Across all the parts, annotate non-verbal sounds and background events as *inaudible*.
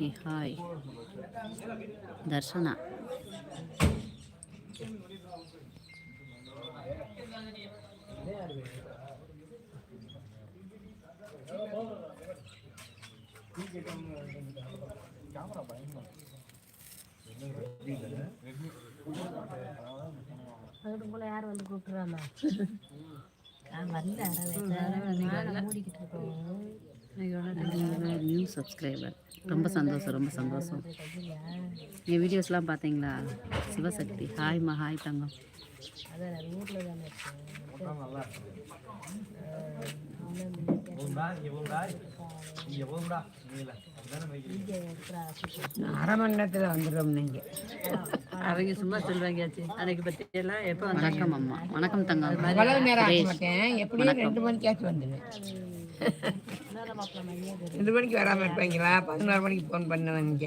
Okay hi Darshana அதுக்குள்ள யார் வந்து கூப்பிட்டுறாமா நான் வரல மூடிக்கிட்டு இருக்கோம் நியூ சப்ஸ்கிரைபர் ரொம்ப சந்தோஷம் ரொம்ப சந்தோஷம். என் வீடியோஸ்லாம் பார்த்தீங்களா சிவசக்தி. ஹாய்மா ஹாய் தங்கம். அதான் அரை மணி நேரத்தில் வந்துடும் நீங்கள் அவங்க சும்மா சொல்லுவாங்கயாச்சு அன்னைக்கு பத்தி எல்லாம் எப்போ வணக்கம் அம்மா. வணக்கம் தங்கம். அவ்வளவு நேரம் ஆக மாட்டேன். எப்படியும் ரெண்டு மணிக்காச்சும் வந்துடுவேன். ரெண்டு மணிக்கு வராமல் இருப்பீங்களா? பதினோரு மணிக்கு ஃபோன் பண்ணுவீங்க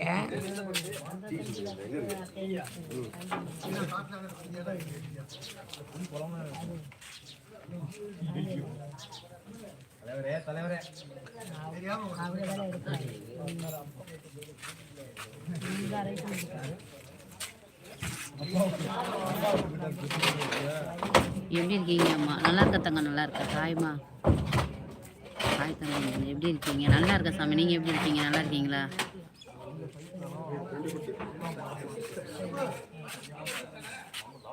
அவங்க வேலை எப்படி இருக்கீங்க அம்மா? நல்லா இருக்க தங்க? நல்லா இருக்க? ஹாய்மா ஹாய் தங்கம் எப்படி இருக்கீங்க? நல்லா இருக்க சாமி? நீங்கள் எப்படி இருக்கீங்க? நல்லா இருக்கீங்களா?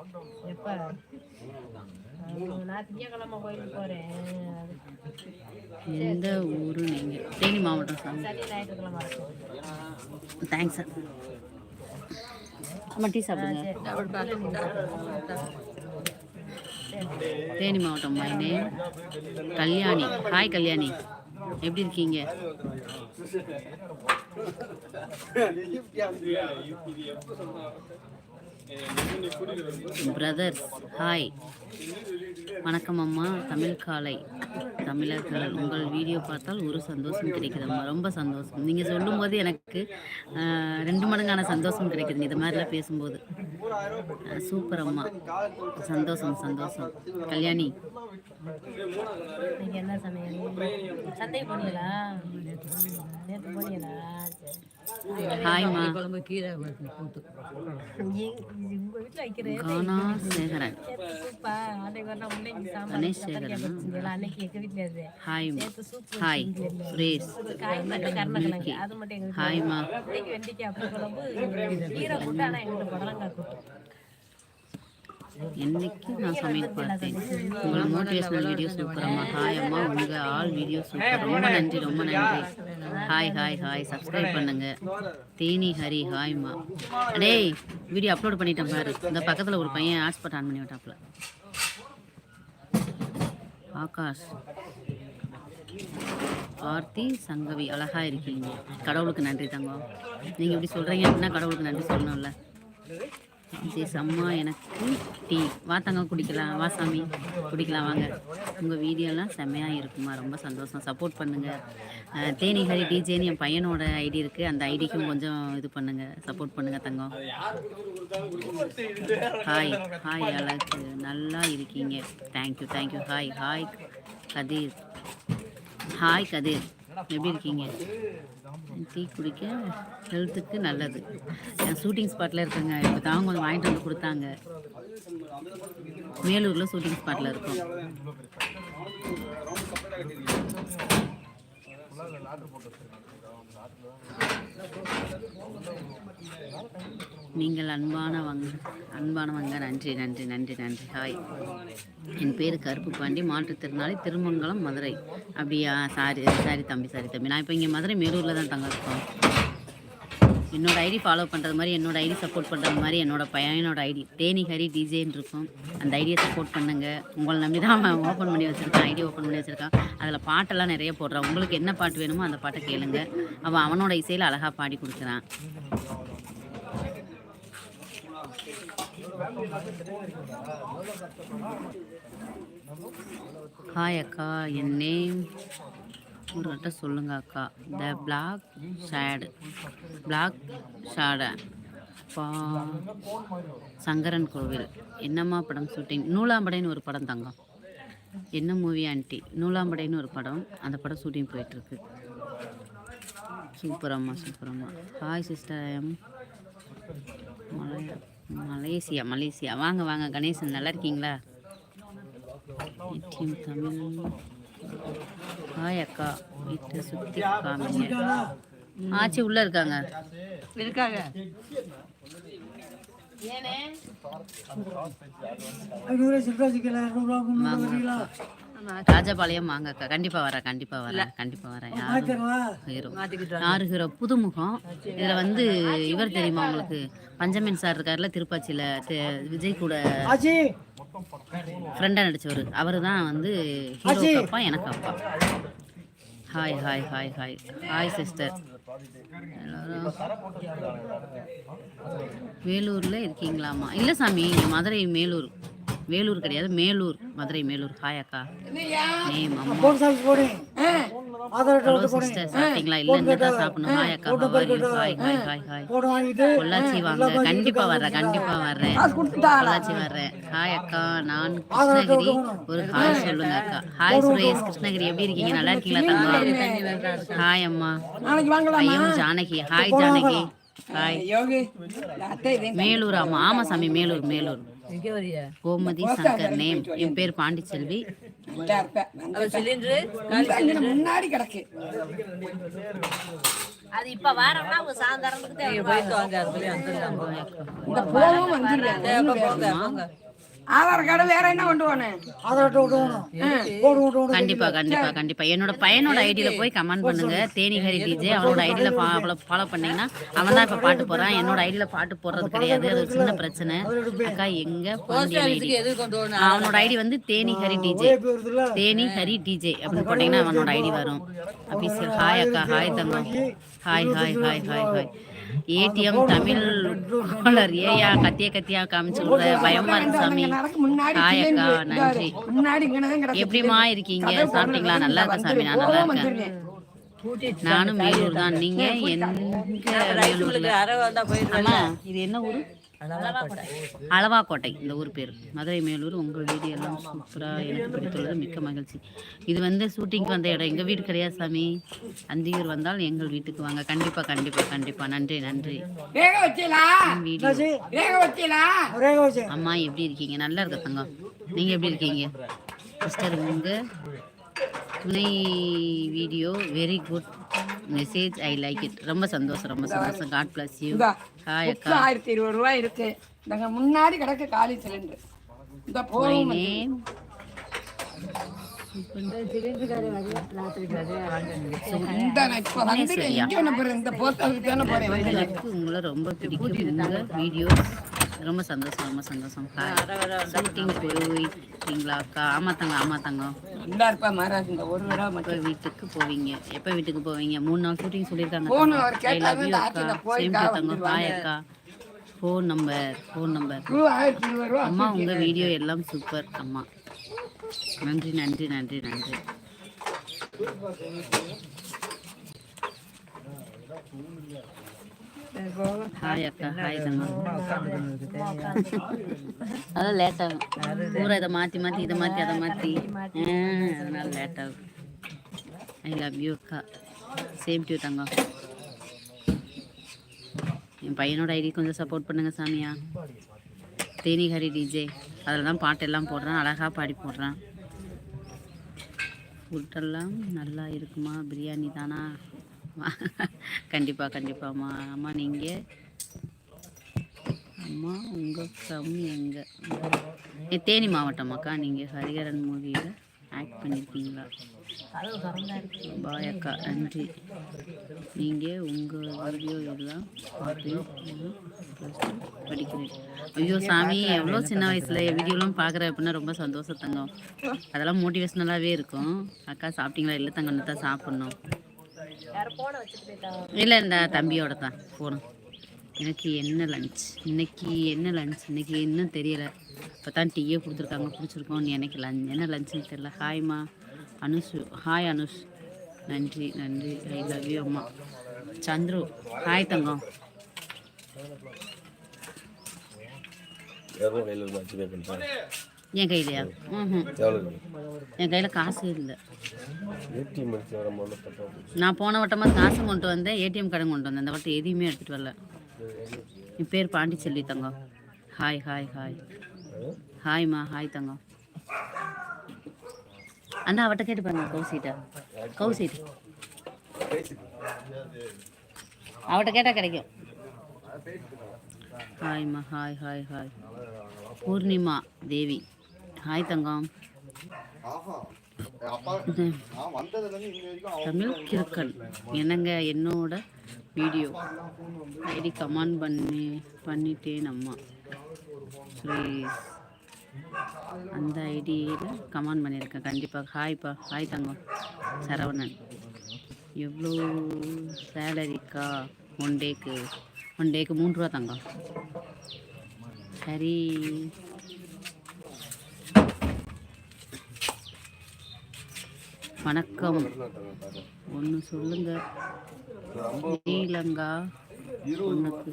எப்போ? நான் திங்கக்கிழமை கோயிலுக்கு போகிறேன் எந்த ஊரு நீங்கள் தேனி மாவட்டம் சாமி. சனி ஞாயிற்றுக்கிழமை. இருக்கும் தேங்க்ஸ் அம்மா டீ சாப்பிடுங்க. தேனி மாவட்டம் மைனே. கல்யாணி. ஹாய் கல்யாணி. எப்படி இருக்கீங்க? *laughs* பிரதர்ஸ் ஹாய் வணக்கம் அம்மா. தமிழ் காலை. தமிழர்கள் உங்கள் வீடியோ பார்த்தால் ஒரு சந்தோஷம் கிடைக்குதம்மா ரொம்ப சந்தோஷம். நீங்கள் சொல்லும்போது எனக்கு ரெண்டு மடங்கான சந்தோஷம் கிடைக்குதுங்க. இது மாதிரிலாம் பேசும்போது. சூப்பர் அம்மா. சந்தோஷம் சந்தோஷம். கல்யாணி. என்ன சமையல்? சந்தை போனீங்களா நேற்று போனீங்களா ஹாய்மா குழம்பு கீரை கூட்டு கானா சேகரன்? கணேஷ் சேகரனா? ஹாய் ஹாய் சுரேஷ் ஹாய்மா இன்னைக்கு வெண்டைக்காய் அப்படி குழம்பு கீரை கூட்டு ஆனா எங்களுக்கு புடலங்காய் கூட்டு என்னைக்கு நான் சமையல் பார்த்தேன்? உங்களோட மோட்டிவேஷனல் வீடியோ சூப்பரம்மா ஹாய் அம்மா. உங்க ஆல் வீடியோ சூப்பர் ரொம்ப நன்றி ரொம்ப நன்றி. ஹாய் ஹாய் ஹாய் சப்ஸ்கிரைப் பண்ணுங்க. தேனி ஹரி ஹாய்மா டேய் வீடியோ அப்லோட் பண்ணிட்டேன் பாரு. இந்த பக்கத்தில் ஒரு பையன் ஹாட்ஸ்பாட் ஆன் பண்ணி விட்டாப்ல ஆகாஷ். ஆர்த்தி சங்கவி அழகா இருக்கீங்க. கடவுளுக்கு நன்றி தங்கம். நீங்கள் இப்படி சொல்கிறீங்க அப்படின்னா கடவுளுக்கு நன்றி சொல்லணும்ல. ஜெஸ் அம்மா எனக்கு டீ. வா தங்கம் குடிக்கலாம். வா சாமி குடிக்கலாம் வாங்க. உங்கள் வீடியோலாம் செம்மையாக இருக்குமா? ரொம்ப சந்தோஷம். சப்போர்ட் பண்ணுங்கள் தேனி ஹரி டிஜேன்னு என் பையனோட ஐடி இருக்குது அந்த ஐடிக்கும் கொஞ்சம் இது பண்ணுங்கள் சப்போர்ட் பண்ணுங்கள் தங்கம். ஹாய் ஹாய் அழகு. நல்லா இருக்கீங்க. Thank you thank you hi hi Kathir. Hi Kathir. எப்படி இருக்கீங்க? டீ குடிக்க ஹெல்த்துக்கு நல்லது. நான் ஷூட்டிங் ஸ்பாட்டில் இருக்குங்க. இப்போ தான் கொஞ்சம் வாங்கிட்டு வந்து கொடுத்தாங்க. மேலூரில் ஷூட்டிங் ஸ்பாட்டில் இருக்கோம். நீங்கள் அன்பானவங்க அன்பானவங்க நன்றி நன்றி நன்றி நன்றி. ஹாய். என் பேர் கருப்பு பாண்டி மாற்றுத்திறனாளி திருமங்கலம் மதுரை. அப்படியா சாரி சாரி தம்பி சாரி தம்பி. நான் இப்போ இங்கே மதுரை மேலூரில் தான் தங்க இருக்கோம். ஐடி ஃபாலோ பண்ணுறது மாதிரி என்னோடய ஐடி சப்போர்ட் பண்ணுறது மாதிரி என்னோட பையனோட ஐடி. தேனி ஹரி டிஜேன்னு இருக்கும். அந்த ஐடியை சப்போர்ட் பண்ணுங்கள் உங்களை நம்பி தான் அவன் ஓப்பன் பண்ணி வச்சுருக்கான் ஐடி ஓப்பன் பண்ணி வச்சுருக்கான். அதில் பாட்டெல்லாம் நிறைய போடுறான் உங்களுக்கு என்ன பாட்டு வேணுமோ அந்த பாட்டை கேளுங்க. அவன் அவனோட இசையில் அழகாக பாடி கொடுக்குறான். ஹாய் அக்கா. என் நேம் ஒரு சொல்லுங்க அக்கா. The black shade black shade பா சங்கரன் கோவில். என்னம்மா படம் ஷூட்டிங் நூலாம்படைன்னு ஒரு படம் தங்கம் என்ன மூவி ஆண்டி நூலாம்படைன்னு ஒரு படம். அந்த படம் ஷூட்டிங் போயிட்டுருக்கு. சூப்பர் அம்மா சூப்பர் அம்மா hi sister M Malaya Malaysia Malaysia. வாங்க வாங்க கணேசன் நல்லா இருக்கீங்களா? நிச்சயம் தமிழ். ஹாய் அக்கா. வீட்டை சுற்றி காமிங்க. ஆச்சி உள்ளே இருக்காங்க. இருக்காங்க. வாங்க அக்கா. ராஜபாளையம் வாங்க அக்கா கண்டிப்பாக வரேன் கண்டிப்பாக வரேன். கண்டிப்பாக வரேன் ஹீரோ. யாரு ஹீரோ? புதுமுகம். இதில் வந்து இவர் தெரியுமா உங்களுக்கு? பஞ்சமன் சார் இருக்கார்ல திருப்பாச்சியில் விஜய் கூட ஃப்ரெண்டாக நடிச்சவர். அவர் தான் வந்து ஹீரோக்கு அப்பா எனக்கு அப்பா. Hi hi hi hi hi sister எல்லாரும் வேலூரில் இருக்கீங்களாம்மா இல்லை சாமி மதுரை மேலூர். வேலூர் கிடையாது மேலூர். மதுரை மேலூர். ஹாய் அக்கா. நேம் ஹலோ சிஸ்டர் சாப்பிட்டீங்களா? இல்லை இங்கே தான் சாப்பிடணும். ஹாய் அக்கா. Hi hi hi hi Pollachi வாங்க. கண்டிப்பா வர்றேன் கண்டிப்பா வர்றேன். பொள்ளாச்சி வர்றேன். ஹாய் அக்கா. நான் கிருஷ்ணகிரி. ஒரு ஹாய் சொல்லுங்க அக்கா. ஹாய் சுரேஷ். கிருஷ்ணகிரி எப்படி இருக்கீங்க? நல்லா இருக்கீங்களா தங்கம் ஹாய் அம்மா. I'm Janaki. Hi Janaki. Hi இதே மேலூர் ஆமா. ஆமா சாமி மேலூர் மேலூர். கோமதி சங்கர் நேம். என் பேர் பாண்டிச்செல்வி. முன்னாடி கிடக்கு. அது இப்ப வாரம்னா அவங்க நீங்க போயிட்டு வாங்க ஆதார் கார்டு வேற என்ன கொண்டு போனேன் கண்டிப்பா கண்டிப்பா கண்டிப்பா. என்னோட பையனோட ஐடியில போய் கமெண்ட் பண்ணுங்க. தேனிகரி டிஜே அவனோட ஐடியில ஃபாலோ பண்ணீங்கன்னா அவன் தான் இப்ப பாட்டு போறான் என்னோட ஐடியில பாட்டு போடுறது கிடையாது. அது ஒரு சின்ன பிரச்சனை. அக்கா எங்க அவனோட ஐடி வந்து தேனி ஹரி டிஜே தேனி ஹரி டிஜே அப்படின்னு போட்டீங்கன்னா அவனோட ஐடி வரும். அபிஷியல் ஹாய் அக்கா. ஹாய் தங்கம். Hi hi hi hi hi ATM Tamil ஏயா கத்திய கத்தியா காமிச்சு பயமா இருக்கு சாமி. அக்கா நன்றி. எப்படிமா இருக்கீங்க? சாப்பிட்டீங்களா? நல்லா இருக்கேன் சாமி? நான் நல்லா இருக்கேன். நானும் மேலூர் தான். நீங்க எங்க மேலூர்ல இது என்ன ஊரு? அளவாக்கோட்டை இந்த ஊர் பேர். மதுரை மேலூர் உங்கள் வீடு எல்லாம் சூப்பராக எனக்கு பிடித்துள்ளது. மிக்க மகிழ்ச்சி. இது வந்து ஷூட்டிங்க்கு வந்த இடம். எங்கள் வீடு கிடையாது சாமி. அந்தியூர் வந்தால் எங்கள் வீட்டுக்கு வாங்க. கண்டிப்பாக கண்டிப்பாக கண்டிப்பாக நன்றி நன்றி. அம்மா எப்படி இருக்கீங்க? நல்லா இருக்க தங்கம்? நீங்கள் எப்படி இருக்கீங்க? சிஸ்டர் உங்கள் துணை video very good message I like it ரொம்ப சந்தோஷம் ரொம்ப சந்தோஷம். God bless you. ஹாய் அக்கா. ஆயிரத்தி இருபது ரூபாய் இருக்கு. நாங்க முன்னாடி கிடக்கு காலி சிலிண்டர். இந்த மை போவும் நேம் இந்த நான் இப்ப வந்துட்டேன் இங்க என்ன போறேன் இந்த போஸ்டருக்கு தானே போறேன். வந்து எனக்கு உங்களை ரொம்ப பிடிக்கும். வீடியோ ரொம்ப சந்தோஷம் ரொம்ப சந்தோஷம். ஷூட்டிங் போயிட்டீங்களா அக்கா ஆமா தங்க ஆமா தங்கம். மகாராஜ் இந்த ஒரு தடவை மட்டும். வீட்டுக்கு போவீங்க? எப்போ வீட்டுக்கு போவீங்க? மூணு நாள் ஷூட்டிங் சொல்லியிருக்காங்க ஐ லவ் யூ அக்கா. சேம் டு தங்கம் ஹாய் அக்கா. ஃபோன் நம்பர் ஃபோன் நம்பர் அம்மா உங்க வீடியோ எல்லாம் சூப்பர் அம்மா. நன்றி நன்றி நன்றி நன்றி. ஹாய் தங்கம் அதான் லேட் ஆகும் பூரா இதை மாற்றி மாற்றி இதை மாற்றி அதை மாற்றி அதனால லேட் ஆகும் ஐ லவ் யூ அக்கா சேம் டியூ தங்கம் என் பையனோட ஐடி கொஞ்சம் சப்போர்ட் பண்ணுங்க சாமியா தேனிஹரி டிஜே அதில் தான் பாட்டெல்லாம் போடுறான் அழகாக பாடி போடுறான் ஃபுட்டெல்லாம் நல்லா இருக்குமா பிரியாணி தானா கண்டிப்பாக கண்டிப்பாகம்மா அம்மா. நீங்கள் அம்மா உங்கள் கம் எங்கே? தேனி மாவட்டமாக்கா நீங்கள் ஹரிஹரன் மூவியில் ஆக்ட் பண்ணியிருக்கீங்களா பாய் அக்கா நன்றி. நீங்கள் உங்கள் வீடியோ எல்லாம் பார்த்து படிக்கிறேன் ஐயோ சாமி எவ்வளோ சின்ன வயசில் என் வீடியோலாம் பார்க்குற அப்படின்னா ரொம்ப சந்தோஷம் தங்கம். அதெல்லாம் மோட்டிவேஷ்னலாகவே இருக்கும். அக்கா சாப்பிட்டீங்களா? இல்லை தங்கம் தான் சாப்பிட்ணும். இல்லை இந்த தம்பியோட தான் போகணும் எனக்கு என்ன லஞ்ச் இன்னைக்கு என்ன லஞ்ச் இன்னைக்கு இன்னும் தெரியலை. இப்போ தான் டீயே கொடுத்துருக்காங்க. பிடிச்சிருக்கோம் எனக்கு லஞ்ச் என்ன லஞ்சுன்னு தெரியல. ஹாய்மா அனுஷ். ஹாய் அனுஷ். நன்றி நன்றி. ஐ லவ் யூ அம்மா. சந்துரு. ஹாய் தங்கம். எவ்வளோ என் கையிலையா? ம் என் கையில் காசு இல்லை. நான் போன வட்டமாக காசு கொண்டு வந்தேன் ஏடிஎம் கடன் கொண்டு வந்தேன். இந்த வட்டம் எதையுமே எடுத்துகிட்டு வரல. என் பேர் பாண்டிச்செல்வி தங்கம். ஹாய் ஹாய் ஹாய் ஹாய்மா ஹாய் தங்கம். அண்ணா அவட்ட கேட்டு பாருங்க கௌசிட்ட கௌசிட் அவட்ட கேட்டால் கிடைக்கும். ஹாய்மா hi hi hi Poornima Devi. Hi தங்கம் தமிழ் கிறுக்கன். என்னங்க என்னோட வீடியோ? ஐடி கமெண்ட் பண்ணி பண்ணிட்டேன் அம்மா. ப்ளீஸ் அந்த ஐடியில் கமெண்ட் பண்ணியிருக்கேன். கண்டிப்பாக ஹாய்ப்பா. ஹாய் தங்கம். சரவணன். எவ்வளோ சேலரிக்கா ஒன் டேக்கு ஒன் டேக்கு மூணு ரூபா தங்கம். சரி. வணக்கம். ஒன்று சொல்லுங்க. ஸ்ரீலங்கா. பொண்ணுக்கு.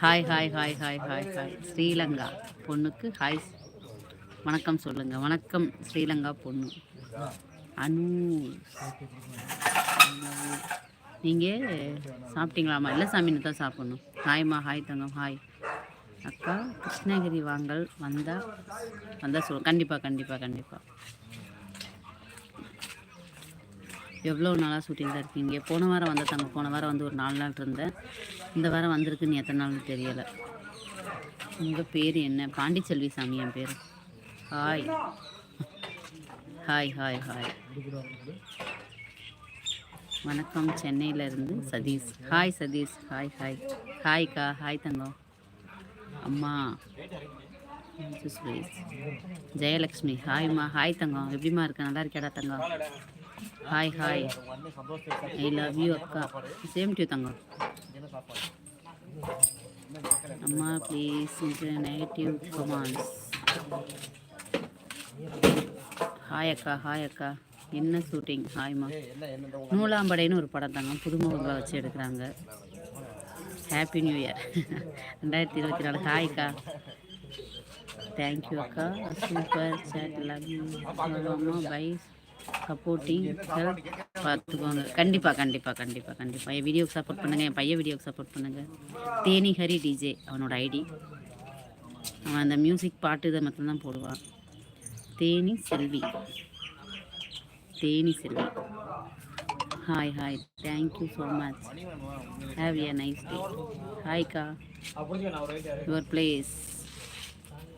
Hi hi hi hi hi hi Sri Lanka பொண்ணுக்கு. ஹாய் வணக்கம் சொல்லுங்க. வணக்கம் ஸ்ரீலங்கா பொண்ணு. அனு. நீங்கள் சாப்பிட்டீங்களாம்மா? இல்லை சாமி தான் சாப்பிட்ணும். ஹாய்மா ஹாய் தங்கம் ஹாய் அக்கா கிருஷ்ணகிரி வாங்கல் வந்தால் வந்தால் சொல் கண்டிப்பாக கண்டிப்பாக கண்டிப்பாக எவ்வளோ நாளாக ஷூட்டிங்கில் இருக்கீங்க போன வாரம் வந்த தங்க போன வாரம் வந்து ஒரு நாலு நாள் இருந்தேன். இந்த வாரம் வந்திருக்குன்னு எத்தனை நாள்னு தெரியலை. உங்கள் பேர் என்ன? பாண்டிச்செல்வி சாமி என் பேர். ஹாய் ஹாய் ஹாய் ஹாய் வணக்கம். சென்னையிலேருந்து Sathish. Hi Sathish. Hi hi ஹாய்க்கா hi தங்கம். அம்மா. சுரேஷ் ஜெயலக்ஷ்மி ஹாய்மா ஹாய் தங்கம். எப்படிமா இருக்க? நல்லா இருக்கியாடா தங்கம்? Hi hi I love you அக்கா. சேம் டு தங்கம். அம்மா ப்ளீஸ் நெகட்டிவ் கமாண்ட்ஸ் ஹாய் அக்கா. ஹாய் அக்கா. என்ன ஷூட்டிங் ஹாய்மா நூலாம்படைன்னு ஒரு படம் தாங்க புதுமுகங்களை வச்சு எடுக்கிறாங்க. ஹாப்பி நியூ இயர் ரெண்டாயிரத்தி இருபத்தி நாலு. ஹாய்க்கா தேங்க்யூ அக்கா. Super chat love you bye supporting பார்த்துக்கோங்க. கண்டிப்பாக கண்டிப்பாக கண்டிப்பாக கண்டிப்பாக என் வீடியோக்கு சப்போர்ட் பண்ணுங்கள் என் பையன் வீடியோக்கு சப்போர்ட் பண்ணுங்கள் தேனி ஹரி டிஜே அவனோட ஐடி அவன் அந்த மியூசிக் பாட்டு இதை மட்டும்தான் போடுவான். Theni Selvi. Theni Selvi. Hi hi thank you so much have a nice day ஹாய்க்கா your place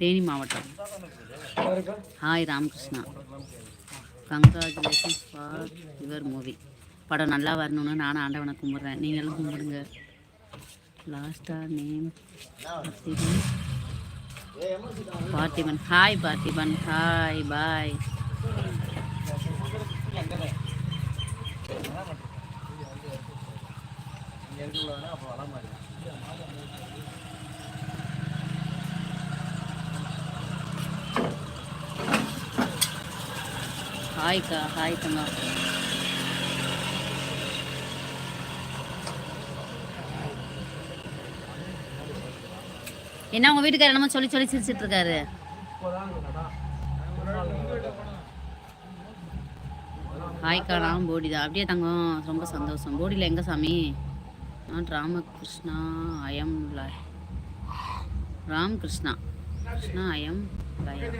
Theni மாவட்டம். Hi Ramakrishna. Congratulations for your movie படம் நல்லா வரணும்னு நானும் ஆண்டவனை கும்பிட்றேன். நீங்களும் கும்பிடுங்க. லாஸ்ட்டாக name Parthiban. Parthiban. Hi Parthiban. Hi bye ஹாய்க்கா hi தங்கா என்ன உங்க வீட்டுக்காரர் என்னமோ சொல்லி சொல்லி சிரிச்சிட்டு இருக்காரு ஹாய்க்கா நான் போடி தான் அப்படியே தங்கம் ரொம்ப சந்தோஷம். போடியில் எங்க சாமி? நான் ராமகிருஷ்ணா அயம் ராம்கிருஷ்ணா கிருஷ்ணா. அயம் லயம்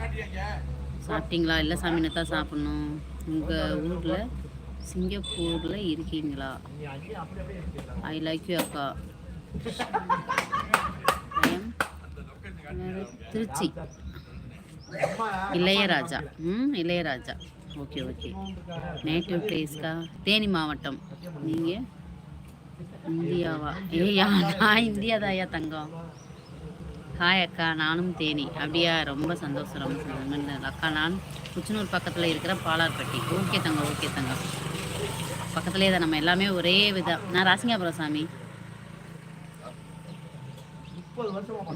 சாப்பிட்டீங்களா? இல்லை சாமி தான் சாப்பிட்ணும். உங்கள் ஊரில் சிங்கப்பூரில் இருக்கீங்களா? ஐ லைக் யூ அக்கா. திருச்சி. இளையராஜா. ம் இளையராஜா. ஓகே ஓகே நேட்டிவ் பிளேஸ்க்கா தேனி மாவட்டம். நீங்கள் இந்தியாவா? ஏயா நான் இந்தியா தாயா தங்கம்? ஹாய் அக்கா. நானும் தேனி. அப்படியா? ரொம்ப சந்தோஷம். ரொம்ப சந்தோஷம். அக்கா நான் குச்சனூர் பக்கத்தில் இருக்கிற பாலார்பட்டி. ஓகே தங்க ஓகே தங்க. பக்கத்துலேயே தான். நம்ம எல்லாமே ஒரே விதம். நான் ராசிங்காபுரம் சாமி?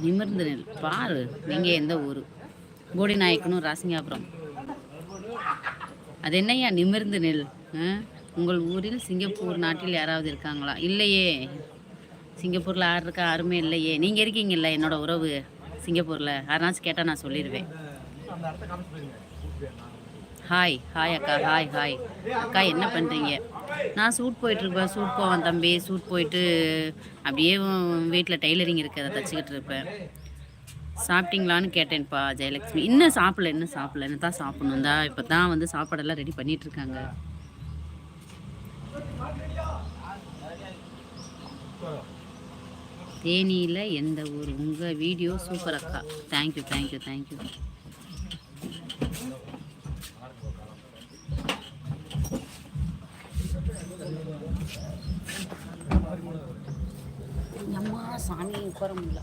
நிமிர்ந்து நெல். பாரு. நீங்கள் எந்த ஊர்? கோடி நாயக்கனும் ராசிங்காபுரம் அது என்னய்யா? நிமிர்ந்து நெல். ஆ? உங்கள் ஊரில் சிங்கப்பூர் நாட்டில் யாராவது இருக்காங்களா? இல்லையே. சிங்கப்பூரில் யார் இருக்கா யாருமே இல்லையே. நீங்கள் இருக்கீங்கல்ல என்னோட உறவு சிங்கப்பூரில். யாருனாச்சும் கேட்டால் நான் சொல்லிடுவேன் ஹாய் ஹாய் அக்கா ஹாய் ஹாய் அக்கா என்ன பண்ணுறீங்க நான் சூட் போயிட்டுருப்பேன். சூட் போவேன் தம்பி சூட் போயிட்டு அப்படியே வீட்டில் டெய்லரிங் இருக்குது அதை தச்சுக்கிட்டு இருப்பேன். சாப்பிட்டீங்களான்னு கேட்டேன்ப்பா ஜெயலக்ஷ்மி. இன்னும் சாப்பிடல இன்னும் சாப்பிடல. என்ன தான் சாப்பிடணும். தான் இப்போ தான் வந்து சாப்பாடெல்லாம் ரெடி பண்ணிட்டு இருக்காங்க. தேனியில் எந்த ஊர் உங்கள் வீடியோ சூப்பர் அக்கா. Thank you thank you thank you அம்மா சாமி உட்கார முடியல.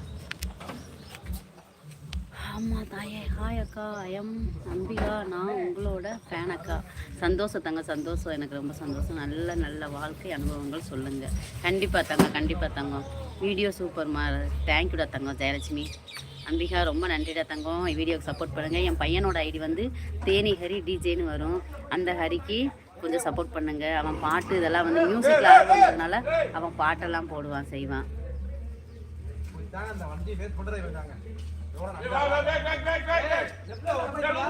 ஆமாம் தாயே. ஹாய் அக்கா. ஐயம் அம்பிகா. நான் உங்களோட ஃபேன் அக்கா. சந்தோஷம் தங்க சந்தோஷம். எனக்கு ரொம்ப சந்தோஷம். நல்ல நல்ல வாழ்க்கை அனுபவங்கள் சொல்லுங்கள் கண்டிப்பாக தங்க கண்டிப்பாக தங்கம். வீடியோ சூப்பர் மா. தேங்க்யூடா தங்கம் ஜெயலட்சுமி. அம்பிகா ரொம்ப நன்றிடா தங்கம். வீடியோக்கு சப்போர்ட் பண்ணுங்கள் என் பையனோட ஐடி வந்து தேனி ஹரி டிஜேன்னு வரும். அந்த ஹரிக்கு கொஞ்சம் சப்போர்ட் பண்ணுங்கள் அவன் பாட்டு இதெல்லாம் வந்து மியூசிக்கில் ஆர்வம்ன்றதுனால அவன் பாட்டெல்லாம் போடுவான் செய்வான்.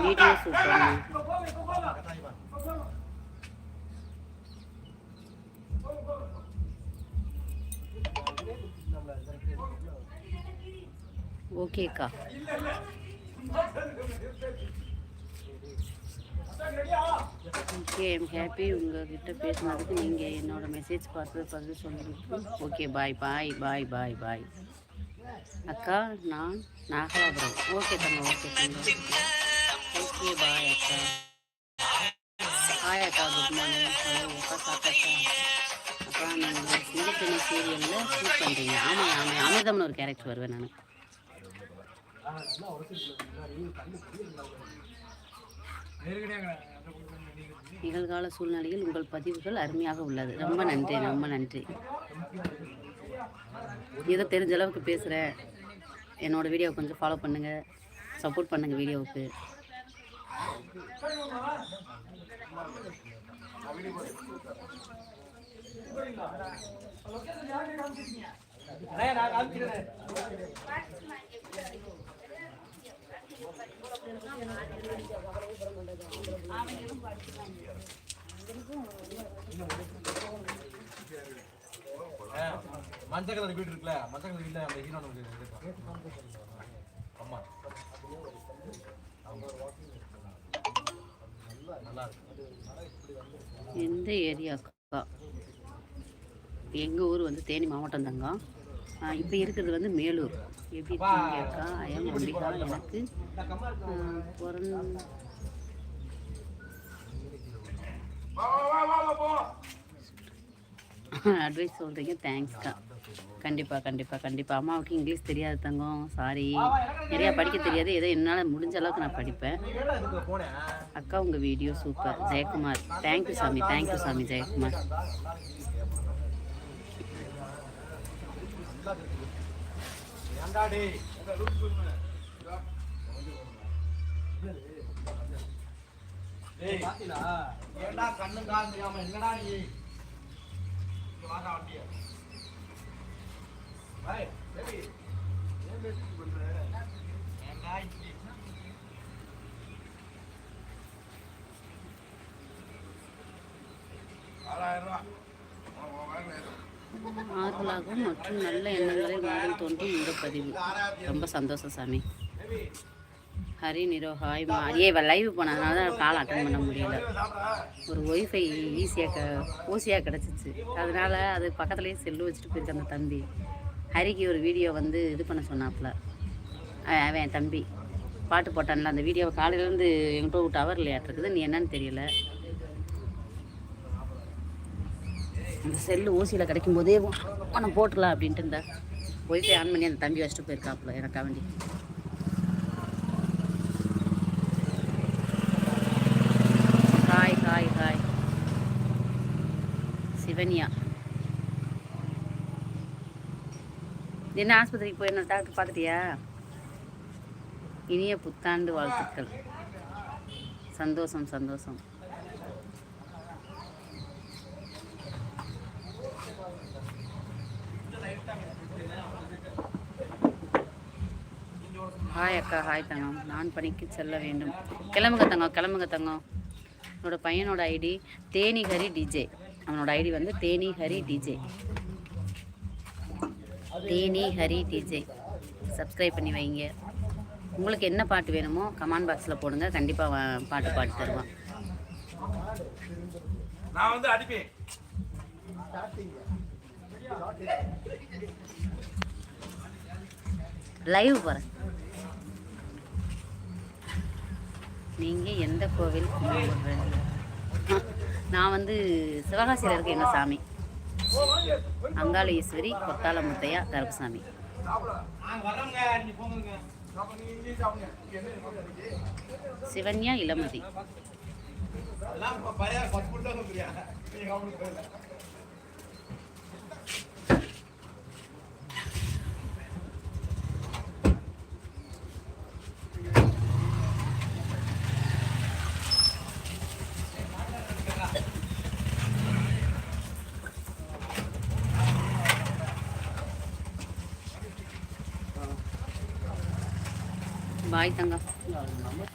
வீடியோ சூப்பர் ஓகேக்கா. ஓகே ஐம் ஹாப்பி உங்ககிட்ட பேசினதுக்கு நீங்கள் என்னோட மெசேஜ் பார்த்து பார்த்து சொல்லிட்டு ஓகே பாய் பாய் பாய் பாய் பாய் அக்கா நான் நாகலாபுரம் ஓகே தங்க ஓகே தங்க ஓகே பாய் அக்கா. ஹாய் அக்கா குட் மார்னிங் ஹலோ அக்கா சாப்பிட்டா அக்கா நீங்கள் சிங்கப்பெண்ணி சீரியலில் ஷூட் பண்ணுறீங்க ஆமாம் ஆமாம் அமிர்தம்னு ஒரு கேரக்டர் வருவேன் நான். நிகழ்கால சூழ்நிலையில் உங்கள் பதிவுகள் அருமையாக உள்ளது. ரொம்ப நன்றி ரொம்ப நன்றி. ஏதோ தெரிஞ்ச அளவுக்கு பேசுகிறேன் என்னோட வீடியோ கொஞ்சம் ஃபாலோ பண்ணுங்கள் சப்போர்ட் பண்ணுங்கள் வீடியோவுக்கு. மஞ்சள் கலர் வீடு இருக்குல்ல மஞ்சள் கலர் வீட்டுல அந்த ஹீரோ அம்மா. நல்லா இருக்கு. எந்த ஏரியாக்கா எங்கள் ஊர் வந்து தேனி மாவட்டம் தாங்க இப்போ இருக்கிறது வந்து மேலூர். எப்படி இருக்கா அக்கா? ஐயம் அம்பிகா. எனக்கு ஆ, அட்வைஸ் சொல்கிறீங்க தேங்க்ஸ்க்கா கண்டிப்பாக கண்டிப்பாக கண்டிப்பாக அம்மாவுக்கு இங்கிலீஷ் தெரியாது தங்கம். சாரி நிறையா படிக்க தெரியாது. ஏதோ என்னால் முடிஞ்ச அளவுக்கு நான் படிப்பேன். அக்கா உங்கள் video super Jayakumar. Thank you சாமி. தேங்க்யூ சாமி. ஜெயக்குமார். ஏன்டா டேய் கண்ணு கால் தெரியாம என்னடா நீ இங்க வாடா வண்டிய ஏன் பேசி பண்ற ஏன்டா இப்படி ரூபா மற்றும் நல்ல எண்ணங்களை மாறும் தோன்றும் இந்த பதிவு. ரொம்ப சந்தோஷம் சாமி. ஹரி நிரோ ஹாய் மா. ஏ லைவ் போனதுனால தான் கால் அட்டன் பண்ண முடியல. ஒரு ஒய்ஃபை ஈஸியாக க ஊசியாக கிடச்சிச்சு. அதனால் அது பக்கத்துலேயே செல்லு வச்சுட்டு போயிருக்கு அந்த தம்பி. ஹரிக்கு ஒரு வீடியோ வந்து இது பண்ண சொன்னாப்புல. அவன் என் தம்பி. பாட்டு போட்டான்ல அந்த வீடியோவை காலையிலேருந்து எங்கிட்ட டவர் இருக்குது. நீ என்னன்னு தெரியல. அந்த செல்லு ஊசியில் கிடைக்கும் போதே பணம் போட்டுடலாம் அப்படின்ட்டு இருந்தா ஒய்ஃபை ஆன் பண்ணி அந்த தம்பி வச்சுட்டு போயிருக்காப்புல எனக்கா வேண்டி. Hi hi hi. சிவனியா. என்ன ஆஸ்பத்திரிக்கு போய் என்ன டாக்டர் பார்த்துட்டியா? இனிய புத்தாண்டு வாழ்த்துக்கள். சந்தோஷம் சந்தோஷம். ஹாய் அக்கா ஹாய் தங்கம். நான் பணிக்கு செல்ல வேண்டும். கிளம்புங்க தங்கம் கிளம்புங்க தங்கம். என்னோட பையனோட ஐடி தேனி ஹரி டிஜே அவனோட ஐடி வந்து Theni Hari DJ Theni Hari DJ subscribe பண்ணி வைங்க. உங்களுக்கு என்ன பாட்டு வேணுமோ கமெண்ட் பாக்ஸில் போடுங்க. கண்டிப்பாக பாட்டு பாடி தருவான். நான் வந்து அடிப்பேன். லைவ் போகிறேன் நீங்கள் எந்த கோவில் கும்பிடுறீங்க? நான் வந்து சிவகாசியில் இருக்க எங்கள் சாமி அங்காளீஸ்வரி கொத்தால முத்தையா கருப்புசாமி சிவன்யா இளமதி. எல்லாம் பழைய